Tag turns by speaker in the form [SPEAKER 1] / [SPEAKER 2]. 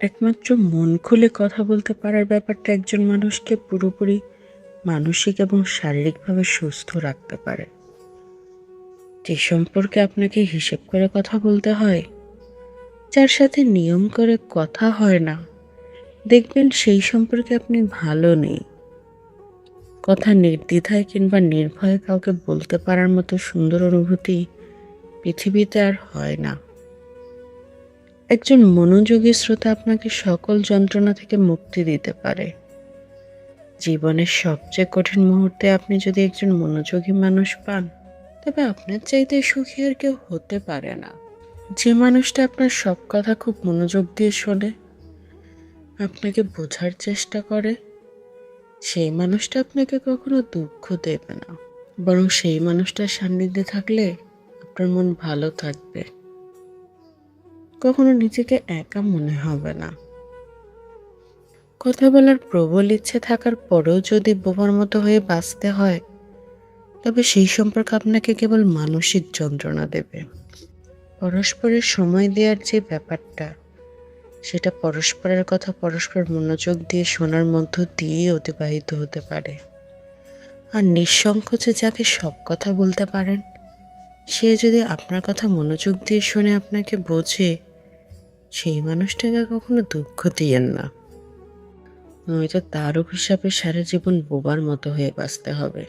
[SPEAKER 1] একমাত্র মন খুলে কথা বলতে পারার ব্যাপারটা একজন মানুষকে পুরোপুরি মানসিক এবং শারীরিকভাবে সুস্থ রাখতে পারে। যে সম্পর্কে আপনাকে হিসেব করে কথা বলতে হয়, যার সাথে নিয়ম করে কথা হয় না, দেখবেন সেই সম্পর্কে আপনি ভালো নেই। কথা নির্দ্বিধায় কিংবা নির্ভয়ে কাউকে বলতে পারার মতো সুন্দর অনুভূতি পৃথিবীতে আর হয় না। একজন মনোযোগী শ্রোতা আপনাকে সকল যন্ত্রণা থেকে মুক্তি দিতে পারে। জীবনের সবচেয়ে কঠিন মুহূর্তে আপনি যদি একজন মনোযোগী মানুষ পান, তবে আপনার চাইতে সুখী আর কেউ হতে পারে না। যে মানুষটা আপনার সব কথা খুব মনোযোগ দিয়ে শোনে, আপনাকে বোঝার চেষ্টা করে, সেই মানুষটা আপনাকে কখনো দুঃখ দেবে না। বরং সেই মানুষটার সান্নিধ্যে থাকলে আপনার মন ভালো থাকবে। কখনো নিজেকে একা মনে হবে না। কথা বলার প্রবল ইচ্ছে থাকার পরেও যদি বোমার মতো হয়ে বাঁচতে হয়, তবে সেই সম্পর্ক আপনাকে কেবল মানসিক যন্ত্রণা দেবে। পরস্পরের সময় দেওয়ার যে ব্যাপারটা, সেটা পরস্পরের কথা পরস্পর মনোযোগ দিয়ে শোনার মধ্য দিয়েই অতিবাহিত হতে পারে। আর নিঃসংকোচে যাকে সব কথা বলতে পারেন, সে যদি আপনার কথা মনোযোগ দিয়ে শুনে আপনাকে বোঝে সেই মানুষটাকে কখনো দুঃখ দিয়েন না। নয়তো তার হিসাবে সারা জীবন বোবার মতো হয়ে বাঁচতে হবে।